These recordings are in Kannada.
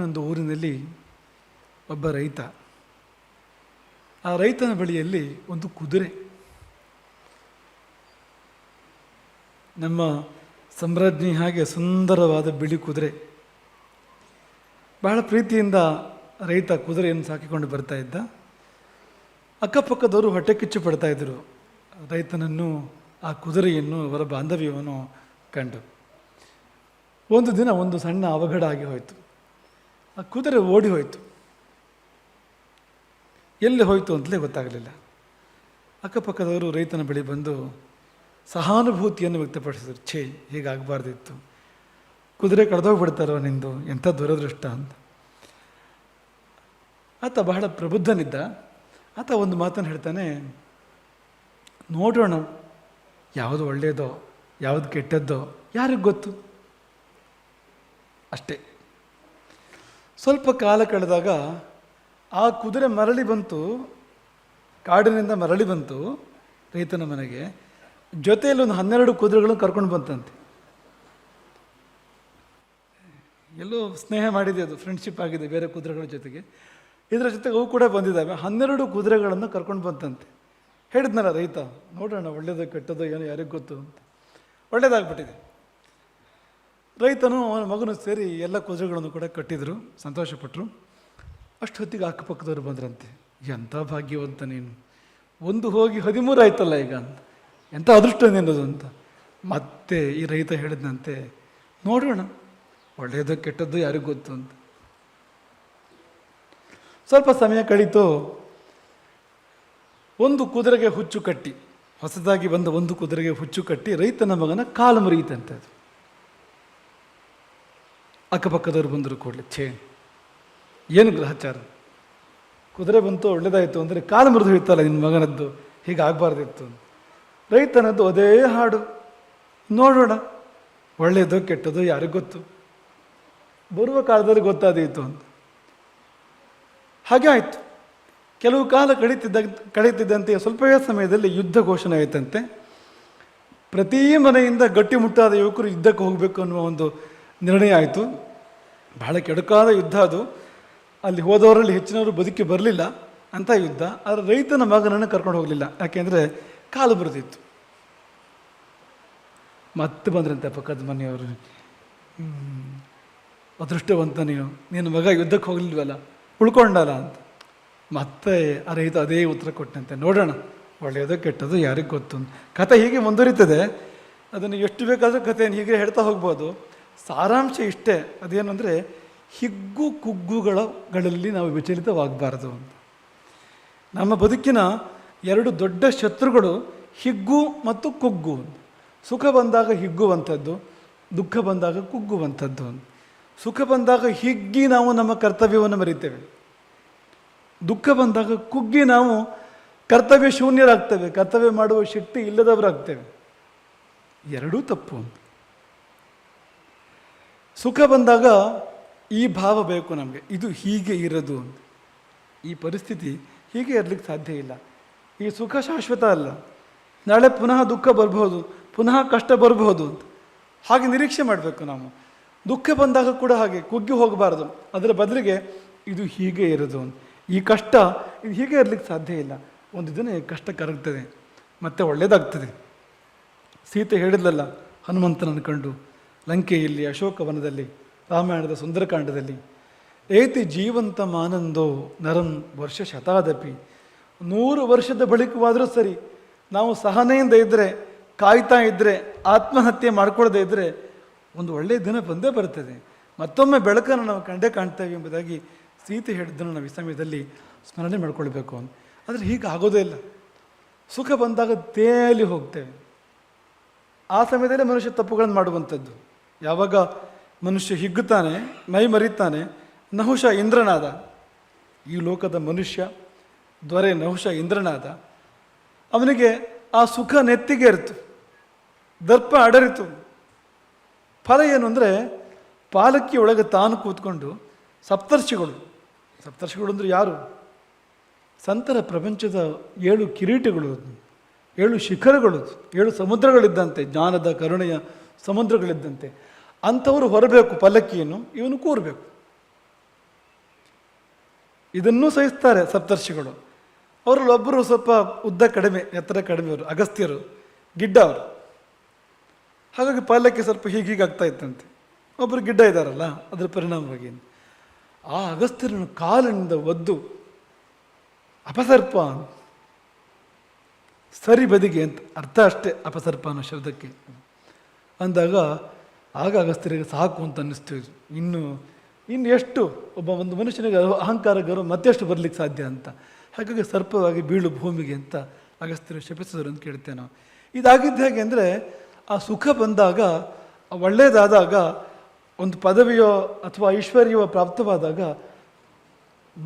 ಒಂದಾನೊಂದು ಊರಿನಲ್ಲಿ ಒಬ್ಬ ರೈತ. ಆ ರೈತನ ಬಳಿಯಲ್ಲಿ ಒಂದು ಕುದುರೆ. ನಮ್ಮ ಸಮೃದ್ಧಿ ಹಾಗೆ ಸುಂದರವಾದ ಬಿಳಿ ಕುದುರೆ. ಬಹಳ ಪ್ರೀತಿಯಿಂದ ರೈತ ಕುದುರೆಯನ್ನು ಸಾಕಿಕೊಂಡು ಬರ್ತಾ ಇದ್ದ. ಅಕ್ಕಪಕ್ಕದವರು ಹೊಟ್ಟೆ ಕಿಚ್ಚು ಪಡ್ತಾ ಇದ್ದರು ರೈತನನ್ನು, ಆ ಕುದುರೆಯನ್ನು, ಅವರ ಬಾಂಧವ್ಯವನ್ನು ಕಂಡು. ಒಂದು ದಿನ ಒಂದು ಸಣ್ಣ ಅವಘಡ ಆಗಿ ಹೋಯಿತು. ಆ ಕುದುರೆ ಓಡಿ ಹೋಯಿತು. ಎಲ್ಲಿ ಹೋಯಿತು ಅಂತಲೇ ಗೊತ್ತಾಗಲಿಲ್ಲ. ಅಕ್ಕಪಕ್ಕದವರು ರೈತನ ಬಳಿ ಬಂದು ಸಹಾನುಭೂತಿಯನ್ನು ವ್ಯಕ್ತಪಡಿಸಿದರು. ಛೇ, ಹೀಗಾಗಬಾರ್ದಿತ್ತು. ಕುದುರೆ ಕಡ್ದೋಗ್ಬಿಡ್ತಾರೋ ನಿಂದು, ಎಂಥ ದುರದೃಷ್ಟ ಅಂತ. ಆತ ಬಹಳ ಪ್ರಬುದ್ಧನಿದ್ದ. ಆತ ಒಂದು ಮಾತನ್ನು ಹೇಳ್ತಾನೆ, ನೋಡೋಣ, ಯಾವುದು ಒಳ್ಳೆಯದೋ ಯಾವುದು ಕೆಟ್ಟದ್ದೋ, ಯಾರಿಗೆ ಗೊತ್ತು? ಅಷ್ಟೇ. ಸ್ವಲ್ಪ ಕಾಲ ಕಳೆದಾಗ ಆ ಕುದುರೆ ಮರಳಿ ಬಂತು, ಕಾಡಿನಿಂದ ಮರಳಿ ಬಂತು ರೈತನ ಮನೆಗೆ. ಜೊತೆಯಲ್ಲಿ ಒಂದು ಹನ್ನೆರಡು ಕುದುರೆಗಳನ್ನು ಕರ್ಕೊಂಡು ಬಂತಂತೆ. ಎಲ್ಲೋ ಸ್ನೇಹ ಮಾಡಿದೆ ಅದು ಫ್ರೆಂಡ್ಶಿಪ್ ಆಗಿದೆ, ಬೇರೆ ಕುದುರೆಗಳ ಜೊತೆಗೆ. ಇದರ ಜೊತೆಗೆ ಅವು ಕೂಡ ಬಂದಿದ್ದಾವೆ. ಹನ್ನೆರಡು ಕುದುರೆಗಳನ್ನು ಕರ್ಕೊಂಡು ಬಂತಂತೆ. ಹೇಳಿದ್ನಲ್ಲ ರೈತ, ನೋಡೋಣ ಒಳ್ಳೇದು ಕೆಟ್ಟದ್ದು ಏನೋ ಯಾರಿಗೂ ಗೊತ್ತು ಅಂತ. ಒಳ್ಳೇದಾಗ್ಬಿಟ್ಟಿದೆ. ರೈತನು ಅವನ ಮಗನು ಸೇರಿ ಎಲ್ಲ ಕುದುರೆಗಳನ್ನು ಕೂಡ ಕಟ್ಟಿದರು ಸಂತೋಷಪಟ್ಟರು ಅಷ್ಟು ಹೊತ್ತಿಗೆ ಅಕ್ಕಪಕ್ಕದವ್ರು ಬಂದ್ರಂತೆ ಎಂಥ ಭಾಗ್ಯವಂತ ನೀನು. ಒಂದು ಹೋಗಿ ಹದಿಮೂರು ಆಯ್ತಲ್ಲ ಈಗ ಅಂತ ಎಂಥ ಅದೃಷ್ಟ ನಿನ್ನದು ಅಂತ. ಮತ್ತೆ ಈ ರೈತ ಹೇಳಿದಂತೆ ನೋಡೋಣ, ಒಳ್ಳೆಯದು ಕೆಟ್ಟದ್ದು ಯಾರಿಗೂ ಗೊತ್ತು ಅಂತ. ಸ್ವಲ್ಪ ಸಮಯ ಕಳೀತು, ಒಂದು ಕುದುರೆಗೆ ಹುಚ್ಚು ಕಟ್ಟಿ, ಹೊಸದಾಗಿ ಬಂದ ಒಂದು ಕುದುರೆಗೆ ಹುಚ್ಚು ಕಟ್ಟಿ ರೈತನ ಮಗನ ಕಾಲು ಮುರಿಯಿತಂತೆ ಅದು. ಅಕ್ಕಪಕ್ಕದವ್ರು ಬಂದರು ಕೂಡಲೇ, ಛೇ, ಏನು ಗ್ರಹಚಾರ? ಕುದುರೆ ಬಂತು, ಒಳ್ಳೇದಾಯಿತು ಅಂದರೆ ಕಾಲು ಮುರಿದು ಹೋಯ್ತಲ್ಲ ನಿನ್ನ ಮಗನದ್ದು, ಹೀಗೆ ಆಗಬಾರ್ದಿತ್ತು ರೈತನದ್ದು ಅದೇ ಹಾಡು. ನೋಡೋಣ ಒಳ್ಳೆಯದು ಕೆಟ್ಟದ್ದು ಯಾರಿಗೂ ಗೊತ್ತು? ಬರುವ ಕಾಲದಲ್ಲಿ ಗೊತ್ತಾದೀತು ಅಂತ. ಹಾಗೆ ಆಯಿತು. ಕೆಲವು ಕಾಲ ಕಳೀತಿದ್ದ ಕಳೀತಿದ್ದಂತೆ ಸ್ವಲ್ಪವೇ ಸಮಯದಲ್ಲಿ ಯುದ್ಧ ಘೋಷಣೆ ಆಯಿತಂತೆ. ಪ್ರತಿ ಮನೆಯಿಂದ ಗಟ್ಟಿಮುಟ್ಟಾದ ಯುವಕರು ಯುದ್ಧಕ್ಕೆ ಹೋಗಬೇಕು ಅನ್ನುವ ಒಂದು ನಿರ್ಣಯ ಆಯಿತು. ಬಹಳ ಕೆಡುಕಾದ ಯುದ್ಧ ಅದು. ಅಲ್ಲಿ ಹೋದವರಲ್ಲಿ ಹೆಚ್ಚಿನವರು ಬದುಕಿ ಬರಲಿಲ್ಲ ಅಂಥ ಯುದ್ಧ. ಆದರೆ ರೈತನ ಮಗನನ್ನು ಕರ್ಕೊಂಡು ಹೋಗಲಿಲ್ಲ. ಯಾಕೆಂದರೆ ಕಾಲು ಬರೆದಿತ್ತು ಮತ್ತೆ ಬಂದ್ರಂತೆ ಪಕ್ಕದ ಮನೆಯವರು ಅದೃಷ್ಟವಂತ ನೀನು. ನಿನ್ನ ಮಗ ಯುದ್ಧಕ್ಕೆ ಹೋಗಲಿಲ್ವಲ್ಲ? ಉಳ್ಕೊಂಡಲ್ಲ ಅಂತ. ಮತ್ತೆ ಆ ರೈತ ಅದೇ ಉತ್ತರ ಕೊಟ್ಟಂತೆ ನೋಡೋಣ, ಒಳ್ಳೆಯದು ಕೆಟ್ಟದ್ದು ಯಾರಿಗೂ ಗೊತ್ತು ಕತೆ ಹೀಗೆ ಮುಂದುವರಿತದೆ. ಅದನ್ನು ಎಷ್ಟು ಬೇಕಾದರೂ ಕಥೆಯನ್ನು ಹೀಗೆ ಹೇಳ್ತಾ ಹೋಗ್ಬೋದು. ಸಾರಾಂಶ ಇಷ್ಟೇ. ಅದೇನು ಅಂದರೆ ಹಿಗ್ಗು ಕುಗ್ಗುಗಳಲ್ಲಿ ನಾವು ವಿಚಲಿತವಾಗಬಾರದು ಅಂತ. ನಮ್ಮ ಬದುಕಿನ ಎರಡು ದೊಡ್ಡ ಶತ್ರುಗಳು ಹಿಗ್ಗು ಮತ್ತು ಕುಗ್ಗು ಸುಖ ಬಂದಾಗ ಹಿಗ್ಗುವಂಥದ್ದು, ದುಃಖ ಬಂದಾಗ ಕುಗ್ಗುವಂಥದ್ದು ಸುಖ ಬಂದಾಗ ಹಿಗ್ಗಿ ನಾವು ನಮ್ಮ ಕರ್ತವ್ಯವನ್ನು ಮರಿತೇವೆ. ದುಃಖ ಬಂದಾಗ ಕುಗ್ಗಿ ನಾವು ಕರ್ತವ್ಯ ಶೂನ್ಯರಾಗ್ತೇವೆ. ಕರ್ತವ್ಯ ಮಾಡುವ ಶಕ್ತಿ ಇಲ್ಲದವರಾಗ್ತೇವೆ. ಎರಡೂ ತಪ್ಪು ಅಂತ. ಸುಖ ಬಂದಾಗ ಈ ಭಾವ ಬೇಕು ನಮಗೆ. ಇದು ಹೀಗೆ ಇರೋದು ಅಂತ. ಈ ಪರಿಸ್ಥಿತಿ ಹೀಗೆ ಇರಲಿಕ್ಕೆ ಸಾಧ್ಯ ಇಲ್ಲ. ಈ ಸುಖ ಶಾಶ್ವತ ಅಲ್ಲ. ನಾಳೆ ಪುನಃ ದುಃಖ ಬರ್ಬೋದು ಪುನಃ ಕಷ್ಟ ಬರ್ಬೋದು ಅಂತ. ಹಾಗೆ ನಿರೀಕ್ಷೆ ಮಾಡಬೇಕು ನಾವು. ದುಃಖ ಬಂದಾಗ ಕೂಡ ಹಾಗೆ ಕುಗ್ಗಿ ಹೋಗಬಾರ್ದು. ಅದರ ಬದಲಿಗೆ ಇದು ಹೀಗೆ ಇರೋದು ಅಂತ. ಈ ಕಷ್ಟ ಇದು ಹೀಗೆ ಇರಲಿಕ್ಕೆ ಸಾಧ್ಯ ಇಲ್ಲ. ಒಂದು ದಿನ ಕಷ್ಟ ಕರಗ್ತದೆ. ಮತ್ತೆ ಒಳ್ಳೆಯದಾಗ್ತದೆ ಸೀತೆ ಹೇಳಿದ್ಲಲ್ಲ, ಹನುಮಂತನನ್ನು ಕಂಡು. ಲಂಕೆಯಲ್ಲಿ, ಅಶೋಕವನದಲ್ಲಿ, ರಾಮಾಯಣದ ಸುಂದರಕಾಂಡದಲ್ಲಿ. ಏತಿ ಜೀವಂತ ಮಾನಂದೋ ನರಂ ವರ್ಷ ಶತಾದಪಿ. ನೂರು ವರ್ಷದ ಬಳಿಕವಾದರೂ ಸರಿ, ನಾವು ಸಹನೆಯಿಂದ ಇದ್ದರೆ ಕಾಯ್ತಾ ಇದ್ದರೆ ಆತ್ಮಹತ್ಯೆ ಮಾಡ್ಕೊಳ್ಳದೇ ಇದ್ದರೆ ಒಂದು ಒಳ್ಳೆಯ ದಿನ ಬಂದೇ ಬರ್ತದೆ. ಮತ್ತೊಮ್ಮೆ ಬೆಳಕನ್ನು ನಾವು ಕಂಡೇ ಕಾಣ್ತೇವೆ ಎಂಬುದಾಗಿ ಸೀತೆ ಹೇಳಿದ್ದನ್ನು ನಾವು ಈ ಸಮಯದಲ್ಲಿ ಸ್ಮರಣೆ ಮಾಡ್ಕೊಳ್ಬೇಕು. ಅಂತ ಆದರೆ ಹೀಗೆ ಆಗೋದೇ ಇಲ್ಲ. ಸುಖ ಬಂದಾಗ ತೇಲಿ ಹೋಗ್ತೇವೆ. ಆ ಸಮಯದಲ್ಲಿ ಮನುಷ್ಯ ತಪ್ಪುಗಳನ್ನು ಮಾಡುವಂಥದ್ದು. ಯಾವಾಗ ಮನುಷ್ಯ ಹಿಗ್ಗುತ್ತಾನೆ, ಮೈ ಮರಿತಾನೆ ನಹುಶ ಇಂದ್ರನಾದ. ಈ ಲೋಕದ ಮನುಷ್ಯ ದೊರೆ ನಹುಶ ಇಂದ್ರನಾದ. ಅವನಿಗೆ ಆ ಸುಖ ನೆತ್ತಿಗೆ ಇರ್ತು, ದರ್ಪ ಅಡರಿತು. ಫಲ ಏನು ಅಂದರೆ ಪಾಲಕಿ ಒಳಗೆ ತಾನು ಕೂತ್ಕೊಂಡು ಸಪ್ತರ್ಷಿಗಳು ಸಪ್ತರ್ಷಿಗಳು ಅಂದರೆ ಯಾರು? ಸಂತರ ಪ್ರಪಂಚದ ಏಳು ಕಿರೀಟಗಳು, ಏಳು ಶಿಖರಗಳು, ಏಳು ಸಮುದ್ರಗಳಿದ್ದಂತೆ, ಜ್ಞಾನದ ಕರುಣೆಯ ಸಮುದ್ರಗಳಿದ್ದಂತೆ. ಅಂಥವರು ಹೊರಬೇಕು ಪಲ್ಲಕ್ಕಿಯನ್ನು, ಇವನು ಕೂರಬೇಕು. ಇದನ್ನೂ ಸಹಿಸ್ತಾರೆ ಸಪ್ತರ್ಷಿಗಳು. ಅವರಲ್ಲಿ ಒಬ್ಬರು ಸ್ವಲ್ಪ ಉದ್ದ ಕಡಿಮೆ, ಎತ್ತರ ಕಡಿಮೆ ಅವರು, ಅಗಸ್ತ್ಯರು, ಗಿಡ್ಡ ಅವರು. ಹಾಗಾಗಿ ಪಾಲಕ್ಕೆ ಸ್ವಲ್ಪ ಹೀಗೀಗೆ ಆಗ್ತಾ ಇತ್ತಂತೆ. ಒಬ್ಬರು ಗಿಡ್ಡ ಇದ್ದಾರಲ್ಲ ಅದರ ಪರಿಣಾಮವಾಗಿ. ಆ ಅಗಸ್ತ್ಯರನ್ನು ಕಾಲಿನಿಂದ ಒದ್ದು, ಅಪಸರ್ಪ ಸರಿ ಬದಿಗೆ ಅಂತ, ಅರ್ಥ ಅಷ್ಟೇ ಅಪಸರ್ಪ ಅನ್ನೋ ಶಬ್ದಕ್ಕೆ. ಅಂದಾಗ ಆಗ ಅಗಸ್ತ್ಯರಿಗೆ ಸಾಕು ಅಂತ ಅನ್ನಿಸ್ತು. ಇನ್ನು ಇನ್ನು ಎಷ್ಟು ಒಬ್ಬ ಒಂದು ಮನುಷ್ಯನಿಗೆ ಅಹ- ಅಹಂಕಾರ, ಗೌರವ ಮತ್ತೆಷ್ಟು ಬರಲಿಕ್ಕೆ ಸಾಧ್ಯ ಅಂತ. ಹಾಗಾಗಿ ಸರ್ಪವಾಗಿ ಬೀಳು ಭೂಮಿಗೆ ಅಂತ ಅಗಸ್ತ್ಯರು ಶಪಿಸಿದರು ಅಂತ ಕೇಳ್ತೇವೆ ನಾವು. ಇದಾಗಿದ್ದು ಹೇಗೆ ಅಂದರೆ, ಆ ಸುಖ ಬಂದಾಗ ಒಳ್ಳೆಯದಾದಾಗ ಒಂದು ಪದವಿಯೋ ಅಥವಾ ಐಶ್ವರ್ಯವೋ ಪ್ರಾಪ್ತವಾದಾಗ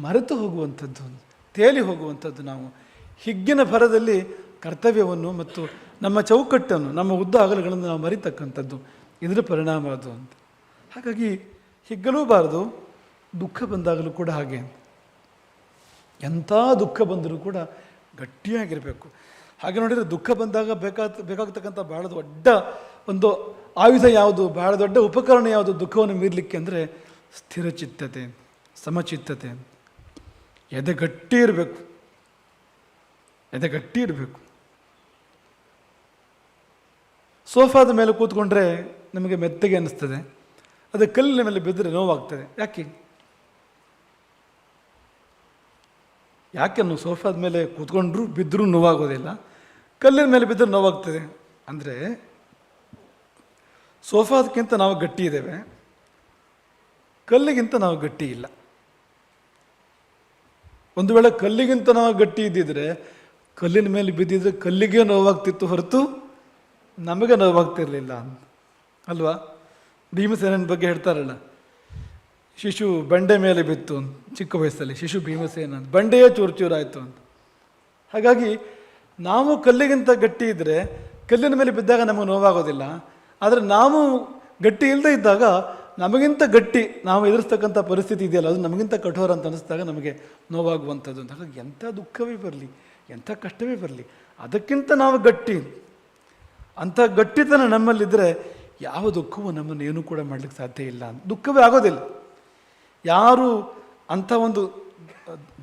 ಮರೆತು ಹೋಗುವಂಥದ್ದು, ತೇಲಿ ಹೋಗುವಂಥದ್ದು ನಾವು. ಹಿಗ್ಗಿನ ಭರದಲ್ಲಿ ಕರ್ತವ್ಯವನ್ನು ಮತ್ತು ನಮ್ಮ ಚೌಕಟ್ಟನ್ನು, ನಮ್ಮ ಉದ್ದ ಅಗಲಗಳನ್ನು ನಾವು ಮರಿತಕ್ಕಂಥದ್ದು. ಇದರ ಪರಿಣಾಮ ಅದು ಅಂತ. ಹಾಗಾಗಿ ಹಿಗ್ಗಲೂಬಾರದು, ದುಃಖ ಬಂದಾಗಲೂ ಕೂಡ ಹಾಗೆ ಎಂಥ ದುಃಖ ಬಂದರೂ ಕೂಡ ಗಟ್ಟಿಯಾಗಿರಬೇಕು. ಹಾಗೆ ನೋಡಿದರೆ ದುಃಖ ಬಂದಾಗ ಬೇಕಾದ, ಬೇಕಾಗ್ತಕ್ಕಂಥ ಭಾಳ ದೊಡ್ಡ ಒಂದು ಆಯುಧ ಯಾವುದು ಭಾಳ ದೊಡ್ಡ ಉಪಕರಣ ಯಾವುದು ದುಃಖವನ್ನು ಮೀರಲಿಕ್ಕೆ ಅಂದರೆ ಸ್ಥಿರಚಿತ್ತತೆ, ಸಮಚಿತ್ತತೆ. ಎದೆ ಗಟ್ಟಿ ಇರಬೇಕು. ಎದೆ ಗಟ್ಟಿ ಇರಬೇಕು. ಸೋಫಾದ ಮೇಲೆ ಕೂತ್ಕೊಂಡ್ರೆ ನಮಗೆ ಮೆತ್ತಗೆ ಅನ್ನಿಸ್ತದೆ. ಅದು ಕಲ್ಲಿನ ಮೇಲೆ ಬಿದ್ದರೆ ನೋವಾಗ್ತದೆ. ಯಾಕೆ? ಯಾಕೆ ನಾವು ಸೋಫಾದ ಮೇಲೆ ಕೂತ್ಕೊಂಡ್ರು ಬಿದ್ದರೂ ನೋವಾಗೋದಿಲ್ಲ. ಕಲ್ಲಿನ ಮೇಲೆ ಬಿದ್ದರೆ ನೋವಾಗ್ತದೆ. ಅಂದರೆ ಸೋಫಾದಕ್ಕಿಂತ ನಾವು ಗಟ್ಟಿ ಇದ್ದೇವೆ. ಕಲ್ಲಿಗಿಂತ ನಾವು ಗಟ್ಟಿ ಇಲ್ಲ. ಒಂದು ವೇಳೆ ಕಲ್ಲಿಗಿಂತ ನಾವು ಗಟ್ಟಿ ಇದ್ದಿದ್ರೆ, ಕಲ್ಲಿನ ಮೇಲೆ ಬಿದ್ದಿದ್ರೆ ಕಲ್ಲಿಗೆ ನೋವಾಗ್ತಿತ್ತು ಹೊರತು ನಮಗೆ ನೋವಾಗ್ತಿರಲಿಲ್ಲ ಅಂತ. ಅಲ್ವಾ? ಭೀಮಸೇನನ ಬಗ್ಗೆ ಹೇಳ್ತಾರಲ್ಲ, ಶಿಶು ಬಂಡೆ ಮೇಲೆ ಬಿತ್ತು ಅಂತ, ಚಿಕ್ಕ ವಯಸ್ಸಲ್ಲಿ ಶಿಶು ಭೀಮಸೇನ ಅಂತ ಬಂಡೆಯೇ ಚೂರು ಚೂರಾಯಿತು ಅಂತ. ಹಾಗಾಗಿ ನಾವು ಕಲ್ಲಿಗಿಂತ ಗಟ್ಟಿ ಇದ್ದರೆ ಕಲ್ಲಿನ ಮೇಲೆ ಬಿದ್ದಾಗ ನಮಗೆ ನೋವಾಗೋದಿಲ್ಲ, ಆದರೆ ನಾವು ಗಟ್ಟಿ ಇಲ್ಲದೆ ಇದ್ದಾಗ ನಮಗಿಂತ ಗಟ್ಟಿ, ನಾವು ಎದುರಿಸ್ತಕ್ಕಂಥ ಪರಿಸ್ಥಿತಿ ಇದೆಯಲ್ಲ, ಅದು ನಮಗಿಂತ ಕಠೋರ ಅಂತ ಅನಿಸಿದಾಗ ನಮಗೆ ನೋವಾಗುವಂಥದ್ದು ಅಂತ. ಹಾಗಾಗಿ ಎಂಥ ದುಃಖವೇ ಬರಲಿ, ಎಂಥ ಕಷ್ಟವೇ ಬರಲಿ, ಅದಕ್ಕಿಂತ ನಾವು ಗಟ್ಟಿ. ಅಂಥ ಗಟ್ಟಿತನ ನಮ್ಮಲ್ಲಿದ್ದರೆ ಯಾವ ದುಃಖವೂ ನಮ್ಮನ್ನು ಏನೂ ಕೂಡ ಮಾಡಲಿಕ್ಕೆ ಸಾಧ್ಯ ಇಲ್ಲ ಅಂತ. ದುಃಖವೇ ಆಗೋದಿಲ್ಲ. ಯಾರು ಅಂಥ ಒಂದು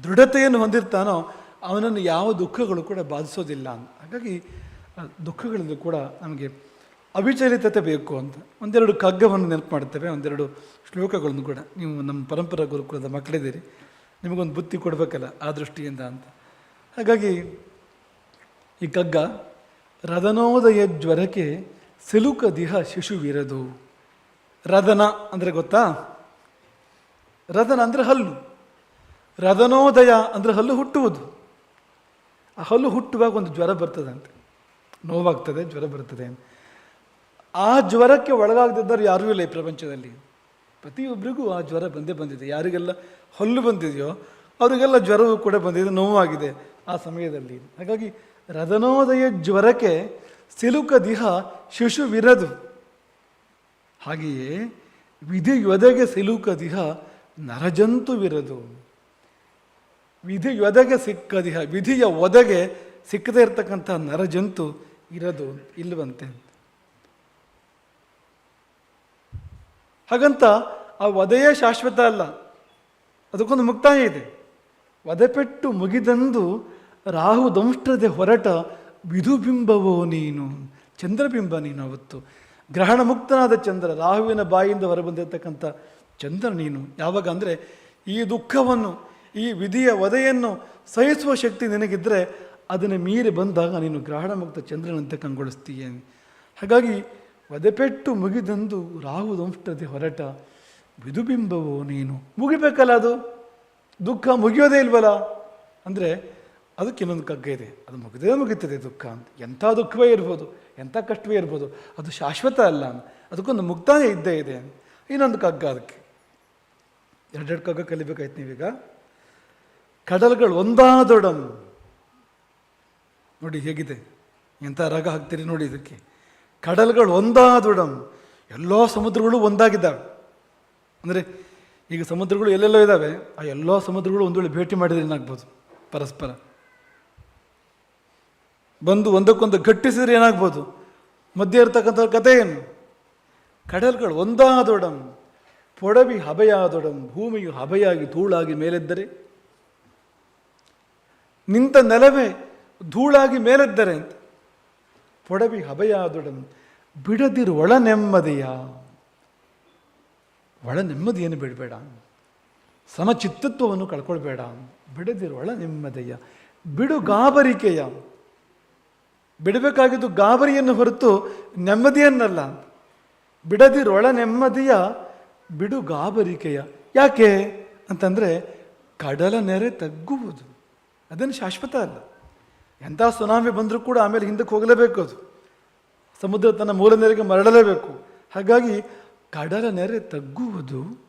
ದೃಢತೆಯನ್ನು ಹೊಂದಿರ್ತಾನೋ ಅವನನ್ನು ಯಾವ ದುಃಖಗಳು ಕೂಡ ಬಾಧಿಸೋದಿಲ್ಲ ಅಂತ. ಹಾಗಾಗಿ ದುಃಖಗಳಿಂದ ಕೂಡ ನಮಗೆ ಅವಿಚಲಿತತೆ ಬೇಕು ಅಂತ. ಒಂದೆರಡು ಕಗ್ಗವನ್ನು ನೆನಪು ಮಾಡ್ತೇವೆ. ಒಂದೆರಡು ಶ್ಲೋಕಗಳನ್ನು ಕೂಡ. ನೀವು ನಮ್ಮ ಪರಂಪರಾ ಗುರುಕುಲದ ಮಕ್ಕಳಿದ್ದೀರಿ. ನಿಮಗೊಂದು ಬುತ್ತಿ ಕೊಡಬೇಕಲ್ಲ ಆ ದೃಷ್ಟಿಯಿಂದ ಅಂತ. ಹಾಗಾಗಿ, ಈ ಕಗ್ಗ ರದನೋದಯ ಜ್ವರಕ್ಕೆ ಸಿಲುಕ ದಿಹ ಶಿಶುವಿರದು ರದನ ಅಂದರೆ ಗೊತ್ತಾ? ರದನ ಅಂದರೆ ಹಲ್ಲು. ರದನೋದಯ ಅಂದರೆ ಹಲ್ಲು ಹುಟ್ಟುವುದು. ಆ ಹಲ್ಲು ಹುಟ್ಟುವಾಗ ಒಂದು ಜ್ವರ ಬರ್ತದಂತೆ. ನೋವಾಗ್ತದೆ, ಜ್ವರ ಬರ್ತದೆ ಆ ಜ್ವರಕ್ಕೆ ಒಳಗಾಗದಿದ್ದರು ಯಾರೂ ಇಲ್ಲ ಈ ಪ್ರಪಂಚದಲ್ಲಿ. ಪ್ರತಿಯೊಬ್ಬರಿಗೂ ಆ ಜ್ವರ ಬಂದೇ ಬಂದಿದೆ. ಯಾರಿಗೆಲ್ಲ ಹಲ್ಲು ಬಂದಿದೆಯೋ ಅವರಿಗೆಲ್ಲ ಜ್ವರವೂ ಕೂಡ ಬಂದಿದೆ, ನೋವಾಗಿದೆ ಆ ಸಮಯದಲ್ಲಿ. ಹಾಗಾಗಿ ರದನೋದಯ ಜ್ವರಕ್ಕೆ ಸಿಲುಕ ದಿಹ ಶಿಶುವಿರದು ಹಾಗೆಯೇ ವಿಧಿ ಯೊದೆಗೆ ಸಿಲುಕ ದಿಹ ನರಜಂತುವಿರದು ಸಿಕ್ಕ ದಿಹ, ವಿಧಿಯ ಒದಗೆ ಸಿಕ್ಕದೇ ಇರತಕ್ಕಂಥ ನರಜಂತು ಇರದು ಇಲ್ಲವಂತೆ. ಹಾಗಂತ ಆ ವಧೆಯೇ ಶಾಶ್ವತ ಅಲ್ಲ. ಅದಕ್ಕೊಂದು ಮುಕ್ತಾಯ ಇದೆ. ವಧೆಪೆಟ್ಟು ಮುಗಿದಂದು ರಾಹು ದಂಷ್ಟ್ರದೆ ಹೊರಟ ವಿಧುಬಿಂಬವೋ ನೀನು, ಚಂದ್ರಬಿಂಬ ನೀನು ಅವತ್ತು. ಗ್ರಹಣ ಮುಕ್ತನಾದ ಚಂದ್ರ, ರಾಹುವಿನ ಬಾಯಿಂದ ಹೊರಬಂದಿರತಕ್ಕಂಥ ಚಂದ್ರ ನೀನು. ಯಾವಾಗ ಅಂದರೆ, ಈ ದುಃಖವನ್ನು, ಈ ವಿಧಿಯ ವಧೆಯನ್ನು ಸಹಿಸುವ ಶಕ್ತಿ ನಿನಗಿದ್ದರೆ ಅದನ್ನು ಮೀರಿ ಬಂದಾಗ ನೀನು ಗ್ರಹಣ ಮುಕ್ತ ಚಂದ್ರನಂತೆ ಕಂಗೊಳಿಸ್ತೀಯ. ಹಾಗಾಗಿ, ವಧೆಪೆಟ್ಟು ಮುಗಿದಂದು ರಾಹು ದಂಷ್ಟತೆ ಹೊರಟ ವಿಧುಬಿಂಬವೋ ನೀನು. ಮುಗಿಬೇಕಲ್ಲ ಅದು? ದುಃಖ ಮುಗಿಯೋದೇ ಇಲ್ವಲ್ಲ? ಅಂದರೆ ಅದಕ್ಕೆ ಇನ್ನೊಂದು ಕಗ್ಗ ಇದೆ. ಅದು ಮುಗಿದೇ ಮುಗಿತದೆ ದುಃಖ ಅಂತ. ಎಂಥ ದುಃಖವೇ ಇರ್ಬೋದು, ಎಂಥ ಕಷ್ಟವೇ ಇರ್ಬೋದು, ಅದು ಶಾಶ್ವತ ಅಲ್ಲ ಅದಕ್ಕೊಂದು ಮುಕ್ತಾಯ ಇದ್ದೇ ಇದೆ ಇನ್ನೊಂದು ಕಗ್ಗ ಅದಕ್ಕೆ. ಎರಡೆರಡು ಕಗ್ಗ ಕಲಿಬೇಕಾಯ್ತು ನೀವೀಗ. ಕಡಲ್ಗಳು ಒಂದಾದೊಡಂ. ನೋಡಿ ಹೇಗಿದೆ. ಎಂಥ ರಾಗ ಹಾಕ್ತೀರಿ ನೋಡಿ ಇದಕ್ಕೆ. ಕಡಲ್ಗಳು ಒಂದಾದೊಡಂ. ಎಲ್ಲ ಸಮುದ್ರಗಳು ಒಂದಾಗಿದ್ದಾವೆ. ಅಂದರೆ ಈಗ ಸಮುದ್ರಗಳು ಎಲ್ಲೆಲ್ಲೋ ಇದ್ದಾವೆ. ಆ ಎಲ್ಲ ಸಮುದ್ರಗಳು ಒಂದು ವೇಳೆ ಭೇಟಿ ಮಾಡಿದ್ರೆ ಏನಾಗ್ಬೋದು? ಪರಸ್ಪರ. ಬಂದು ಒಂದಕ್ಕೊಂದು ಗಟ್ಟಿಸಿದ್ರೆ ಏನಾಗ್ಬೋದು? ಮಧ್ಯೆ ಇರ್ತಕ್ಕಂಥ ಕಥೆ ಏನು? ಕಡಲ್ಗಳು ಒಂದಾದೊಡಂ, ಪೊಡವಿ ಹಬೆಯಾದೊಡಂ, ಭೂಮಿಯು ಹಬೆಯಾಗಿ ಧೂಳಾಗಿ ಮೇಲೆದ್ದರೆ? ನಿಂತ ನೆಲವೇ ಧೂಳಾಗಿ ಮೇಲೆದ್ದರೆ? ಅಂತ ಪೊಡವಿ ಹಬೆಯಾದೊಡಂ, ಬಿಡದಿರು ಒಳ ನೆಮ್ಮದಿಯ. ಒಳ ನೆಮ್ಮದಿಯನ್ನು ಬಿಡಬೇಡ. ಸಮಚಿತ್ತತ್ವವನ್ನು ಕಳ್ಕೊಳ್ಬೇಡ. ಬಿಡದಿರು ಒಳ ನೆಮ್ಮದಿಯ. ಬಿಡು ಗಾಬರಿಕೆಯ ಬಿಡಬೇಕಾಗಿದ್ದು ಗಾಬರಿಯನ್ನು ಹೊರತು ನೆಮ್ಮದಿಯನ್ನಲ್ಲ. ಬಿಡದಿರೊಳ ನೆಮ್ಮದಿಯ ಬಿಡು ಗಾಬರಿಕೆಯ. ಯಾಕೆ ಅಂತಂದರೆ ಕಡಲ ನೆರೆ ತಗ್ಗುವುದು. ಅದನ್ನು ಶಾಶ್ವತ ಅಲ್ಲ. ಎಂಥ ಸುನಾಮಿ ಬಂದರೂ ಕೂಡ ಆಮೇಲೆ ಹಿಂದಕ್ಕೆ ಹೋಗಲೇಬೇಕು ಅದು. ಸಮುದ್ರ ತನ್ನ ಮೂಲ ನೆರೆಗೆ ಮರಳಲೇಬೇಕು. ಹಾಗಾಗಿ ಕಡಲ ನೆರೆ ತಗ್ಗುವುದು,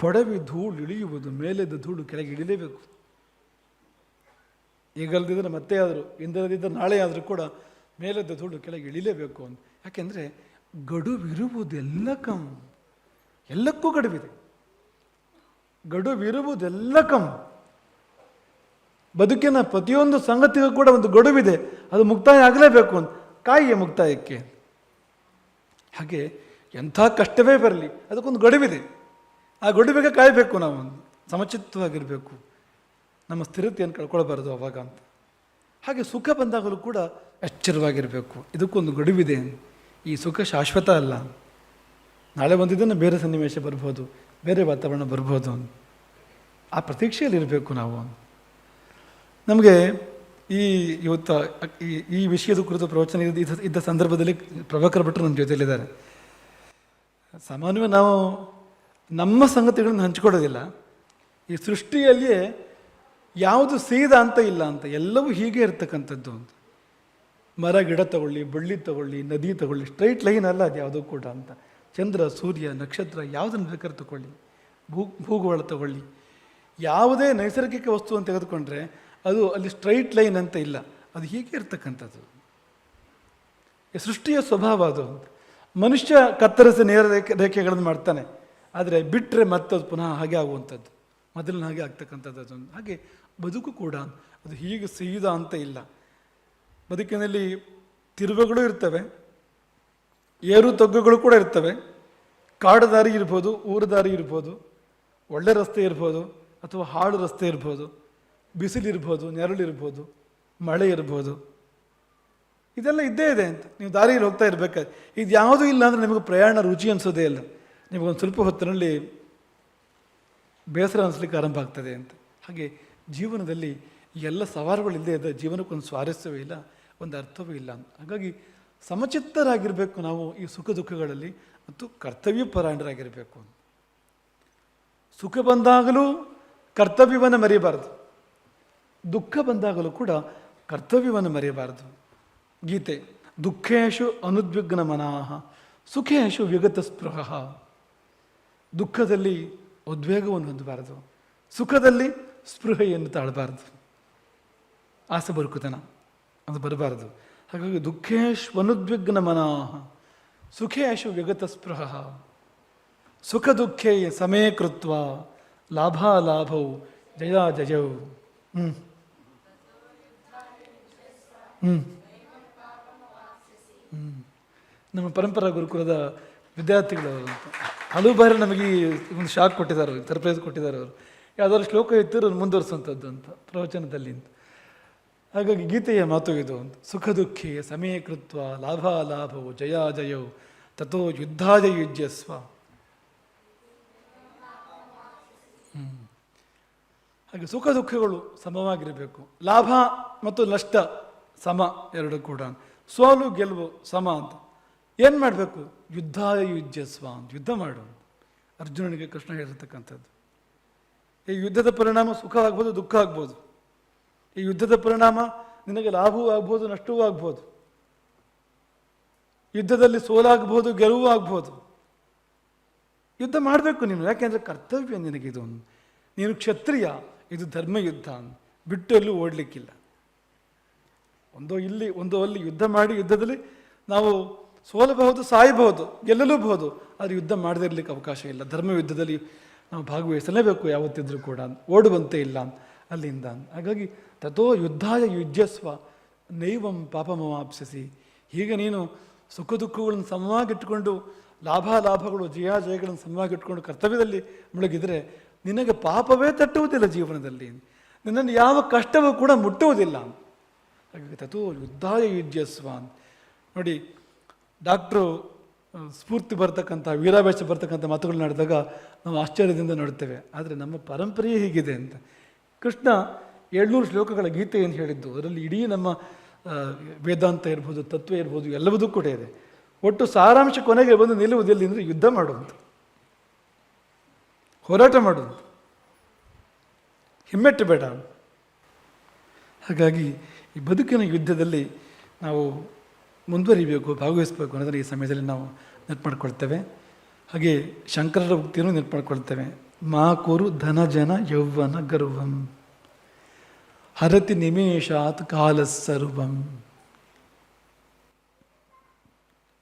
ಪೊಡವಿ ಧೂಳು ಇಳಿಯುವುದು, ಮೇಲೆದ್ದ ಧೂಳು ಕೆಳಗೆ ಇಳಿಲೇಬೇಕು. ಈಗಲ್ದಿದ್ರೆ ಮತ್ತೆ ಆದರೂ ಇಂದರದಿದ್ದರೆ ನಾಳೆ ಆದರೂ ಕೂಡ ಮೇಲೆದ್ದ ಧೂಳು ಕೆಳಗೆ ಇಳಿಲೇಬೇಕು ಅಂತ. ಯಾಕೆಂದರೆ ಗಡುವಿರುವುದೆಲ್ಲ ಕಂ ಎಲ್ಲಕ್ಕೂ ಗಡುವಿದೆ. ಗಡುವಿರುವುದೆಲ್ಲ ಕಂ ಬದುಕಿನ ಪ್ರತಿಯೊಂದು ಸಂಗತಿಗೂ ಕೂಡ ಒಂದು ಗಡುವಿದೆ. ಅದು ಮುಕ್ತಾಯ ಆಗಲೇಬೇಕು ಅಂತ. ಕಾಯಿಗೆ ಮುಕ್ತಾಯಕ್ಕೆ. ಹಾಗೆ ಎಂಥ ಕಷ್ಟವೇ ಬರಲಿ, ಅದಕ್ಕೊಂದು ಗಡುವಿದೆ. ಆ ಗಡುವಿಗೆ ಕಾಯಬೇಕು ನಾವು. ಸಮಚಿತ್ತವಾಗಿರಬೇಕು. ನಮ್ಮ ಸ್ಥಿರತೆಯನ್ನು ಕಳ್ಕೊಳ್ಬಾರ್ದು ಅವಾಗ ಅಂತ. ಹಾಗೆ ಸುಖ ಬಂದಾಗಲೂ ಕೂಡ ಎಚ್ಚರವಾಗಿರಬೇಕು. ಇದಕ್ಕೊಂದು ಗಡುವಿದೆ. ಈ ಸುಖ ಶಾಶ್ವತ ಅಲ್ಲ. ನಾಳೆ ಒಂದಿದ್ದನ್ನು ಬೇರೆ ಸನ್ನಿವೇಶ ಬರ್ಬೋದು, ಬೇರೆ ವಾತಾವರಣ ಬರ್ಬೋದು. ಆ ಪ್ರತೀಕ್ಷೆಯಲ್ಲಿ ಇರಬೇಕು ನಾವು. ನಮಗೆ ಈ ಇವತ್ತು, ಈ ಈ ವಿಷಯದ ಕುರಿತು ಪ್ರವಚನ ಇದ್ದ- ಇದ್ದ ಸಂದರ್ಭದಲ್ಲಿ ಪ್ರಭಾಕರ್ ಭಟ್ರು ನಮ್ಮ ಜೊತೆಯಲ್ಲಿದ್ದಾರೆ. ಸಾಮಾನ್ಯವಾಗಿ ನಾವು ನಮ್ಮ ಸಂಗತಿಗಳನ್ನು ಹಂಚಿಕೊಳ್ಳೋದಿಲ್ಲ. ಈ ಸೃಷ್ಟಿಯಲ್ಲಿಯೇ ಯಾವುದು ಸೀದಾ ಅಂತ ಇಲ್ಲ ಅಂತ, ಎಲ್ಲವೂ ಹೀಗೆ ಇರ್ತಕ್ಕಂಥದ್ದು ಅಂತ ಮರ, ಗಿಡ ತಗೊಳ್ಳಿ, ಬಳ್ಳಿ ತಗೊಳ್ಳಿ, ನದಿ ತಗೊಳ್ಳಿ ಸ್ಟ್ರೈಟ್ ಲೈನ್ ಅಲ್ಲ ಅದು ಯಾವುದೂ ಕೂಡ ಅಂತ. ಚಂದ್ರ, ಸೂರ್ಯ, ನಕ್ಷತ್ರ ಯಾವುದನ್ನು ಬೇಕಾದ್ರೆ ತಗೊಳ್ಳಿ. ಭೂ, ಭೂಗೋಳ ತಗೊಳ್ಳಿ. ಯಾವುದೇ ನೈಸರ್ಗಿಕ ವಸ್ತುವನ್ನು ತೆಗೆದುಕೊಂಡ್ರೆ ಅದು ಅಲ್ಲಿ ಸ್ಟ್ರೈಟ್ ಲೈನ್ ಅಂತ ಇಲ್ಲ. ಅದು ಹೀಗೆ ಇರ್ತಕ್ಕಂಥದ್ದು. ಸೃಷ್ಟಿಯ ಸ್ವಭಾವ ಅದು. ಮನುಷ್ಯ ಕತ್ತರಿಸಿ ನೇರ ರೇಖೆ, ರೇಖೆಗಳನ್ನು ಮಾಡ್ತಾನೆ. ಆದರೆ ಬಿಟ್ಟರೆ ಮತ್ತದು ಪುನಃ ಹಾಗೆ ಆಗುವಂಥದ್ದು. ಮೊದಲಿನ ಹಾಗೆ ಆಗ್ತಕ್ಕಂಥದ್ದು ಅದೊಂದು. ಹಾಗೆ ಬದುಕು ಕೂಡ ಅದು ಹೀಗೆ ಸೀದಾ ಅಂತ ಇಲ್ಲ. ಬದುಕಿನಲ್ಲಿ ತಿರುವುಗಳು ಇರ್ತವೆ, ಏರು ತಗ್ಗುಗಳು ಕೂಡ ಇರ್ತವೆ. ಕಾಡು ದಾರಿ ಇರ್ಬೋದು, ಊರು ದಾರಿ ಇರ್ಬೋದು, ಒಳ್ಳೆ ರಸ್ತೆ ಇರ್ಬೋದು ಅಥವಾ ಹಾಳು ರಸ್ತೆ ಇರ್ಬೋದು, ಬಿಸಿಲಿರ್ಬೋದು, ನೆರಳಿರ್ಬೋದು, ಮಳೆ ಇರ್ಬೋದು. ಇದೆಲ್ಲ ಇದ್ದೇ ಇದೆ ಅಂತ. ನೀವು ದಾರಿಯಲ್ಲಿ ಹೋಗ್ತಾ ಇರಬೇಕಾದ್ರೆ. ಇದು ಯಾವುದೂ ಇಲ್ಲ ಅಂದರೆ ನಿಮಗೆ ಪ್ರಯಾಣ ರುಚಿ ಅನಿಸೋದೇ ಇಲ್ಲ. ನಿಮಗೊಂದು ಸ್ವಲ್ಪ ಹೊತ್ತಿನಲ್ಲಿ ಬೇಸರ ಅನಿಸ್ಲಿಕ್ಕೆ ಆರಂಭ ಆಗ್ತದೆ ಅಂತ. ಹಾಗೆ ಜೀವನದಲ್ಲಿ ಎಲ್ಲ ಸವಾಲುಗಳಿಲ್ಲದೆ ಇದ್ದ ಜೀವನಕ್ಕೊಂದು ಸ್ವಾರಸ್ಯವೇ ಇಲ್ಲ, ಒಂದು ಅರ್ಥವೂ ಇಲ್ಲ. ಹಾಗಾಗಿ ಸಮಚಿತ್ತರಾಗಿರಬೇಕು ನಾವು ಈ ಸುಖ ದುಃಖಗಳಲ್ಲಿ ಮತ್ತು ಕರ್ತವ್ಯ ಪರಾಯಣರಾಗಿರಬೇಕು. ಸುಖ ಬಂದಾಗಲೂ ಕರ್ತವ್ಯವನ್ನು ಮರೆಯಬಾರದು. ದುಃಖ ಬಂದಾಗಲೂ ಕೂಡ ಕರ್ತವ್ಯವನ್ನು ಮರೆಯಬಾರದು. ಗೀತೆ, ದುಃಖೇಶು ಅನುದ್ವಿಗ್ನ ಮನಃ ಸುಖೇಶು ವಿಗತ ಸ್ಪೃಹ ದುಃಖದಲ್ಲಿ ಉದ್ವೇಗವನ್ನು ಹೊಂದಬಾರದು. ಸುಖದಲ್ಲಿ ಸ್ಪೃಹೆಯನ್ನು ತಾಳಬಾರ್ದು. ಆಸೆ ಬರುಕುತನ, ಅದು ಬರಬಾರದು. ಹಾಗಾಗಿ ದುಃಖೇಶ್ ಅನುದ್ವಿಗ್ನ ಮನಃ ಸುಖೇಶು ವ್ಯಗತ ಸ್ಪೃಹ. ಸುಖ ದುಃಖೇ ಸಮೇ ಕೃತ್ವ, ಲಾಭೌ ಜಯ ಜಯೌ. ಹ್ಞೂ ಹ್ಞೂ ಹ್ಞೂ ನಮ್ಮ ಪರಂಪರಾ ಗುರುಕುಲದ ವಿದ್ಯಾರ್ಥಿಗಳು ಹಲವು ಬಾರಿ ನಮಗೆ ಒಂದು ಶಾಕ್ ಕೊಟ್ಟಿದ್ದಾರೆ ಸರ್ಪ್ರೈಸ್ ಕೊಟ್ಟಿದ್ದಾರೆ ಅವರು. ಯಾವುದಾದ್ರು ಶ್ಲೋಕ ಅದನ್ನು ಮುಂದುವರಿಸುವಂಥದ್ದು ಅಂತ, ಪ್ರವಚನದಲ್ಲಿ ಹಾಗಾಗಿ ಗೀತೆಯ ಮಾತು ಇದು ಅಂತ. ಸುಖ ದುಃಖಿ ಸಮೀಕೃತ್ವ ಲಾಭಾಲಾಭವು ಜಯ ಜಯವು ತಥೋ ಯುದ್ಧಾಜ ಯುಜ್ಯಸ್ವ. ಹಾಗೆ ಸುಖ ದುಃಖಗಳು ಸಮವಾಗಿರಬೇಕು. ಲಾಭ ಮತ್ತು ನಷ್ಟ ಸಮ ಎರಡು ಕೂಡ. ಸೋಲು, ಗೆಲುವು ಸಮ ಅಂತ. ಏನು ಮಾಡಬೇಕು? ಯುದ್ಧಾಯ ಯುಜ್ಯಸ್ವ ಅಂತ. ಯುದ್ಧ ಮಾಡು ಅರ್ಜುನನಿಗೆ ಕೃಷ್ಣ ಹೇಳಿರ್ತಕ್ಕಂಥದ್ದು. ಈ ಯುದ್ಧದ ಪರಿಣಾಮ ಸುಖ ಆಗ್ಬೋದು, ದುಃಖ ಆಗ್ಬೋದು. ಈ ಯುದ್ಧದ ಪರಿಣಾಮ ನಿನಗೆ ಲಾಭವೂ ಆಗ್ಬೋದು, ನಷ್ಟವೂ ಆಗ್ಬೋದು. ಯುದ್ಧದಲ್ಲಿ ಸೋಲಾಗ್ಬೋದು, ಗೆಲುವು ಆಗ್ಬೋದು. ಯುದ್ಧ ಮಾಡಬೇಕು ನೀನು. ಯಾಕೆಂದರೆ ಕರ್ತವ್ಯ ನಿನಗಿದು ನೀನು ಕ್ಷತ್ರಿಯ, ಇದು ಧರ್ಮ ಯುದ್ಧ ಬಿಟ್ಟು ಎಲ್ಲೂ ಓಡಲಿಕ್ಕಿಲ್ಲ. ಒಂದೋ ಇಲ್ಲಿ, ಒಂದೋ ಅಲ್ಲಿ ಯುದ್ಧ ಮಾಡಿ ಯುದ್ಧದಲ್ಲಿ ನಾವು ಸೋಲಬಹುದು, ಸಾಯಬಹುದು, ಗೆಲ್ಲಲೂಬಹುದು. ಆದರೆ ಯುದ್ಧ ಮಾಡದೇ ಅವಕಾಶ ಇಲ್ಲ. ಧರ್ಮ ಯುದ್ಧದಲ್ಲಿ ನಾವು ಭಾಗವಹಿಸಲೇಬೇಕು ಯಾವತ್ತಿದ್ರೂ ಕೂಡ. ಓಡುವಂತೆ ಇಲ್ಲ. ಅಲ್ಲಿಂದ. ಹಾಗಾಗಿ ತಥೋ ಯುದ್ಧಾಯ ಯುಜ್ಯಸ್ವ, ನೈವಂ ಪಾಪಮವಾಪ್ಸಿಸಿ ಹೀಗೆ ನೀನು ಸುಖ ದುಃಖಗಳನ್ನು ಸಮವಾಗಿಟ್ಟುಕೊಂಡು, ಲಾಭ ಲಾಭಗಳು, ಜಯ ಜಯಗಳನ್ನು ಸಮವಾಗಿಟ್ಟುಕೊಂಡು ಕರ್ತವ್ಯದಲ್ಲಿ ಮುಳುಗಿದರೆ ನಿನಗೆ ಪಾಪವೇ ತಟ್ಟುವುದಿಲ್ಲ ಜೀವನದಲ್ಲಿ. ನಿನ್ನನ್ನು ಯಾವ ಕಷ್ಟವೂ ಕೂಡ ಮುಟ್ಟುವುದಿಲ್ಲ. ಹಾಗಾಗಿ ತಥೋ ಯುದ್ಧಾಯ ಯುಜ್ಯಸ್ವ. ನೋಡಿ, ಡಾಕ್ಟ್ರು ಸ್ಫೂರ್ತಿ ಬರ್ತಕ್ಕಂಥ ವೀರಾವೇಶ ಬರ್ತಕ್ಕಂಥ ಮಾತುಗಳು ನಡೆದಾಗ ನಾವು ಆಶ್ಚರ್ಯದಿಂದ ನೋಡ್ತೇವೆ. ಆದರೆ ನಮ್ಮ ಪರಂಪರೆಯೇ ಹೀಗಿದೆ ಅಂತ. ಕೃಷ್ಣ ಏಳ್ನೂರು ಶ್ಲೋಕಗಳ ಗೀತೆ ಏನು ಹೇಳಿದ್ದು? ಅದರಲ್ಲಿ ಇಡೀ ನಮ್ಮ ವೇದಾಂತ ಇರ್ಬೋದು, ತತ್ವ ಇರ್ಬೋದು ಎಲ್ಲವುದೂ ಕೂಡ ಇದೆ. ಒಟ್ಟು ಸಾರಾಂಶ ಕೊನೆಗೆ ಬಂದು ನಿಲ್ಲುವುದಿಲ್ಲ ಅಂದರೆ ಯುದ್ಧ ಮಾಡುವಂಥ ಹೋರಾಟ ಮಾಡುವುದು. ಹಿಮ್ಮೆಟ್ಟು ಬೇಡ. ಹಾಗಾಗಿ ಈ ಬದುಕಿನ ಯುದ್ಧದಲ್ಲಿ ನಾವು ಮುಂದುವರಿಬೇಕು, ಭಾಗವಹಿಸಬೇಕು ಅನ್ನೋದನ್ನು ಈ ಸಮಯದಲ್ಲಿ ನಾವು ನೆನಪು ಮಾಡ್ಕೊಳ್ತೇವೆ ಹಾಗೆ ಶಂಕರರ ಉಕ್ತಿಯನ್ನು ನೆನಪು ಮಾಡ್ಕೊಳ್ತೇವೆ ಮಾ ಕುರು ಧನ ಜನ ಯೌವನ ಗರ್ವಂ. ಹರತಿ ನಿಮೇಷಾತ್ ಕಾಲ ಸರ್ವಂ.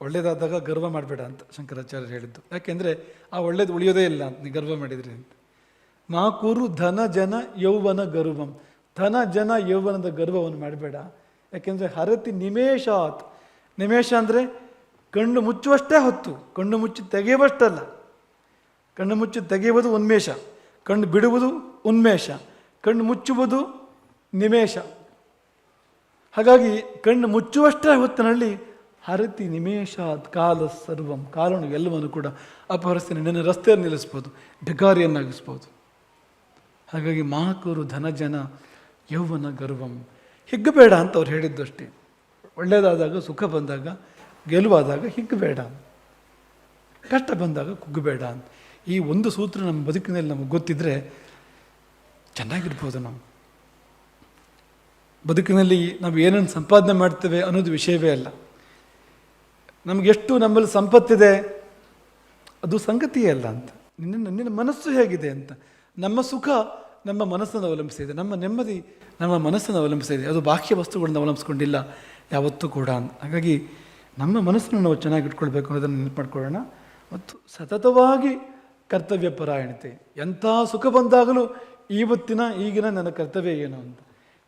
ಒಳ್ಳೇದಾದಾಗ ಗರ್ವ ಮಾಡಬೇಡ ಅಂತ ಶಂಕರಾಚಾರ್ಯರು ಹೇಳಿದ್ದು. ಯಾಕೆಂದರೆ ಆ ಒಳ್ಳೇದು ಉಳಿಯೋದೇ ಇಲ್ಲ ಅಂತ, ನೀವು ಗರ್ವ ಮಾಡಿದ್ರಿ ಅಂತ. ಮಾ ಕುರು ಧನ ಜನ ಯೌವನ ಗರ್ವಂ. ಧನ ಜನ ಯೌವನದ ಗರ್ವವನ್ನು ಮಾಡಬೇಡ. ಯಾಕೆಂದರೆ ಹರತಿ ನಿಮೇಷಾತ್ ನಿಮೇಷ ಅಂದರೆ ಕಣ್ಣು ಮುಚ್ಚುವಷ್ಟೇ ಹೊತ್ತು. ಕಣ್ಣು ಮುಚ್ಚಿ ತೆಗೆಯುವಷ್ಟಲ್ಲ. ಕಣ್ಣು ಮುಚ್ಚಿ ತೆಗೆಯುವುದು ಉನ್ಮೇಷ. ಕಣ್ಣು ಬಿಡುವುದು ಉನ್ಮೇಷ. ಕಣ್ಣು ಮುಚ್ಚುವುದು ನಿಮೇಷ. ಹಾಗಾಗಿ ಕಣ್ಣು ಮುಚ್ಚುವಷ್ಟೇ ಹೊತ್ತಿನಲ್ಲಿ ಹರತಿ ನಿಮೇಷಾತ್ ಕಾಲ ಸರ್ವಂ. ಕಾಲನು ಎಲ್ಲವನ್ನು ಕೂಡ ಅಪಹರಿಸಿ ನಿನ್ನ ರಸ್ತೆಯನ್ನು ನಿಲ್ಲಿಸ್ಬೋದು. ಢಗಾರಿಯನ್ನಾಗಿಸ್ಬೋದು. ಹಾಗಾಗಿ ಮಹಾಕೂರು ಧನ ಜನ ಯೌವನ ಗರ್ವಂ. ಹಿಗ್ಗಬೇಡ ಅಂತ ಅವ್ರು ಹೇಳಿದ್ದು ಅಷ್ಟೇ ಒಳ್ಳೆಯದಾದಾಗ ಸುಖ ಬಂದಾಗ, ಗೆಲುವಾದಾಗ ಹಿಗ್ಗಬೇಡ ಕಷ್ಟ ಬಂದಾಗ ಕುಗ್ಗಬೇಡ ಅಂತ. ಈ ಒಂದು ಸೂತ್ರ ನಮ್ಮ ಬದುಕಿನಲ್ಲಿ ನಮಗೆ ಗೊತ್ತಿದ್ದರೆ ಚೆನ್ನಾಗಿರ್ಬೋದು ನಾವು. ಬದುಕಿನಲ್ಲಿ ನಾವು ಏನನ್ನು ಸಂಪಾದನೆ ಮಾಡ್ತೇವೆ ಅನ್ನೋದು ವಿಷಯವೇ ಅಲ್ಲ. ನಮಗೆಷ್ಟು ನಮ್ಮಲ್ಲಿ ಸಂಪತ್ತಿದೆ, ಅದು ಸಂಗತಿಯೇ ಅಲ್ಲ ಅಂತ. ನಿನ್ನ ನಿನ್ನ ಮನಸ್ಸು ಹೇಗಿದೆ ಅಂತ. ನಮ್ಮ ಸುಖ ನಮ್ಮ ಮನಸ್ಸನ್ನು ಅವಲಂಬಿಸಿದೆ. ನಮ್ಮ ನೆಮ್ಮದಿ ನಮ್ಮ ಮನಸ್ಸನ್ನು ಅವಲಂಬಿಸಿದೆ. ಅದು ಬಾಹ್ಯ ವಸ್ತುಗಳನ್ನು ಅವಲಂಬಿಸ್ಕೊಂಡಿಲ್ಲ. ಯಾವತ್ತೂ ಕೂಡ ಹಾಗಾಗಿ ನಮ್ಮ ಮನಸ್ಸನ್ನು ನಾವು ಚೆನ್ನಾಗಿ ಇಟ್ಕೊಳ್ಬೇಕು ಅನ್ನೋದನ್ನು ನೆನಪು ಮಾಡ್ಕೊಳ್ಳೋಣ ಮತ್ತು ಸತತವಾಗಿ ಕರ್ತವ್ಯ ಪರಾಯಣತೆ. ಎಂಥ ಸುಖ ಬಂದಾಗಲೂ ಇವತ್ತಿನ ಈಗಿನ ನನ್ನ ಕರ್ತವ್ಯ ಏನು ಅಂತ.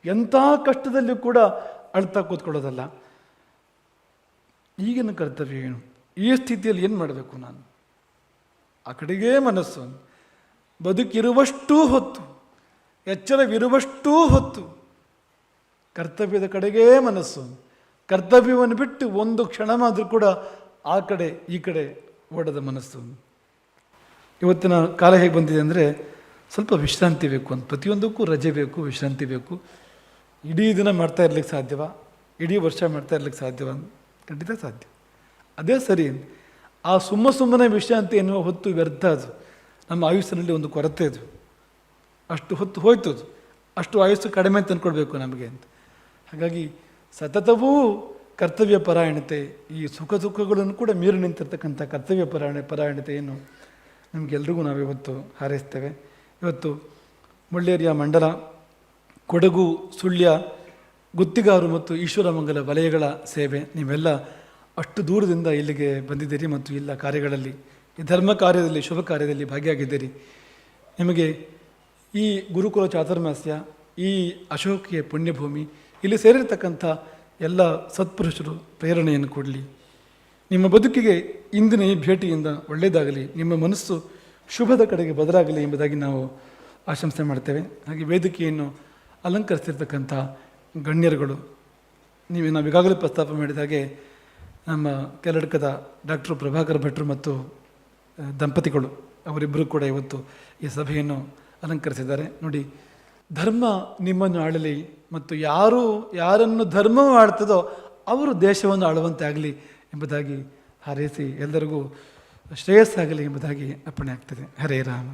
ಎಂಥ ಕಷ್ಟದಲ್ಲಿಯೂ ಕೂಡ ಅಳ್ತಾ ಕೂತ್ಕೊಳ್ಳೋದಲ್ಲ. ಈಗಿನ ಕರ್ತವ್ಯ ಏನು? ಈ ಸ್ಥಿತಿಯಲ್ಲಿ ಏನು ಮಾಡಬೇಕು ನಾನು? ಆ ಕಡೆಗೇ ಮನಸ್ಸು. ಬದುಕಿರುವಷ್ಟೂ ಹೊತ್ತು ಎಚ್ಚರವಿರುವಷ್ಟೂ ಹೊತ್ತು ಕರ್ತವ್ಯದ ಕಡೆಗೇ ಮನಸ್ಸು. ಕರ್ತವ್ಯವನ್ನು ಬಿಟ್ಟು ಒಂದು ಕ್ಷಣ ಮಾತ್ರ ಕೂಡ ಆ ಕಡೆ ಈ ಕಡೆ ಓಡದ ಮನಸ್ಸು. ಇವತ್ತಿನ ಕಾಲ ಹೇಗೆ ಬಂದಿದೆ ಅಂದರೆ ಸ್ವಲ್ಪ ವಿಶ್ರಾಂತಿ ಬೇಕು ಅಂತ. ಪ್ರತಿಯೊಂದಕ್ಕೂ ರಜೆ ಬೇಕು, ವಿಶ್ರಾಂತಿ ಬೇಕು. ಇಡೀ ದಿನ ಮಾಡ್ತಾ ಇರ್ಲಿಕ್ಕೆ ಸಾಧ್ಯವಾ? ಇಡೀ ವರ್ಷ ಮಾಡ್ತಾ ಇರ್ಲಿಕ್ಕೆ ಸಾಧ್ಯವ? ಖಂಡಿತ ಸಾಧ್ಯ. ಅದೇ ಸರಿ, ಆ ಸುಮ್ಮ ಸುಮ್ಮನೆ ವಿಶ್ರಾಂತಿ ಎನ್ನುವ ಹೊತ್ತು ವ್ಯರ್ಥ ಅದು. ನಮ್ಮ ಆಯುಸ್ಸಿನಲ್ಲಿ ಒಂದು ಕೊರತೆ ಅದು. ಅಷ್ಟು ಹೊತ್ತು ಹೋಯ್ತು ಅಷ್ಟು ವಯಸ್ಸು ಕಡಿಮೆ ಅಂತ ಅಂದ್ಕೊಳ್ಬೇಕು ನಮಗೆ ಅಂತ. ಹಾಗಾಗಿ ಸತತವೂ ಕರ್ತವ್ಯ ಪರಾಯಣತೆ, ಈ ಸುಖ ದುಃಖಗಳನ್ನು ಕೂಡ ಮೀರಿ ನಿಂತಿರ್ತಕ್ಕಂಥ ಕರ್ತವ್ಯ ಪರಾಯಣ ಪರಾಯಣತೆಯನ್ನು ನಮಗೆಲ್ರಿಗೂ ನಾವು ಇವತ್ತು ಹಾರೈಸ್ತೇವೆ. ಇವತ್ತು ಮುಳ್ಳೇರಿಯ ಮಂಡಲ, ಕೊಡಗು, ಸುಳ್ಯ, ಗುತ್ತಿಗಾರು ಮತ್ತು ಈಶ್ವರಮಂಗಲ ವಲಯಗಳ ಸೇವೆ ನೀವೆಲ್ಲ ಅಷ್ಟು ದೂರದಿಂದ ಇಲ್ಲಿಗೆ ಬಂದಿದ್ದೀರಿ ಮತ್ತು ಇಲ್ಲ ಕಾರ್ಯಗಳಲ್ಲಿ, ಈ ಧರ್ಮ ಕಾರ್ಯದಲ್ಲಿ, ಶುಭ ಕಾರ್ಯದಲ್ಲಿ ಭಾಗಿಯಾಗಿದ್ದೀರಿ. ನಿಮಗೆ ಈ ಗುರುಕುಲ ಚಾತುರ್ಮಾಸ್ಯ, ಈ ಅಶೋಕಿಯ ಪುಣ್ಯಭೂಮಿ, ಇಲ್ಲಿ ಸೇರಿರ್ತಕ್ಕಂಥ ಎಲ್ಲ ಸತ್ಪುರುಷರು ಪ್ರೇರಣೆಯನ್ನು ಕೊಡಲಿ. ನಿಮ್ಮ ಬದುಕಿಗೆ ಇಂದಿನ ಈ ಭೇಟಿಯಿಂದ ಒಳ್ಳೆಯದಾಗಲಿ, ನಿಮ್ಮ ಮನಸ್ಸು ಶುಭದ ಕಡೆಗೆ ಬದಲಾಗಲಿ ಎಂಬುದಾಗಿ ನಾವು ಆಶಂಸೆ ಮಾಡ್ತೇವೆ. ಹಾಗೆ ವೇದಿಕೆಯನ್ನು ಅಲಂಕರಿಸಿರ್ತಕ್ಕಂಥ ಗಣ್ಯರುಗಳು, ನೀವು ನಾವು ಈಗಾಗಲೇ ಪ್ರಸ್ತಾಪ ಮಾಡಿದ ಹಾಗೆ ನಮ್ಮ ಕೆರಡ್ಕದ ಡಾಕ್ಟರ್ ಪ್ರಭಾಕರ್ ಭಟ್ರು ಮತ್ತು ದಂಪತಿಗಳು ಅವರಿಬ್ಬರು ಕೂಡ ಇವತ್ತು ಈ ಸಭೆಯನ್ನು ಅಲಂಕರಿಸಿದ್ದಾರೆ. ನೋಡಿ, ಧರ್ಮ ನಿಮ್ಮನ್ನು ಆಳಲಿ ಮತ್ತು ಯಾರು, ಯಾರನ್ನು ಧರ್ಮವು ಆಡ್ತದೋ ಅವರು ದೇಶವನ್ನು ಆಳುವಂತೆ ಆಗಲಿ ಎಂಬುದಾಗಿ ಹಾರೈಸಿ ಎಲ್ಲರಿಗೂ ಶ್ರೇಯಸ್ಸಾಗಲಿ ಎಂಬುದಾಗಿ ಅಪ್ಪಣೆ ಆಗ್ತದೆ. ಹರೇ ರಾಮ.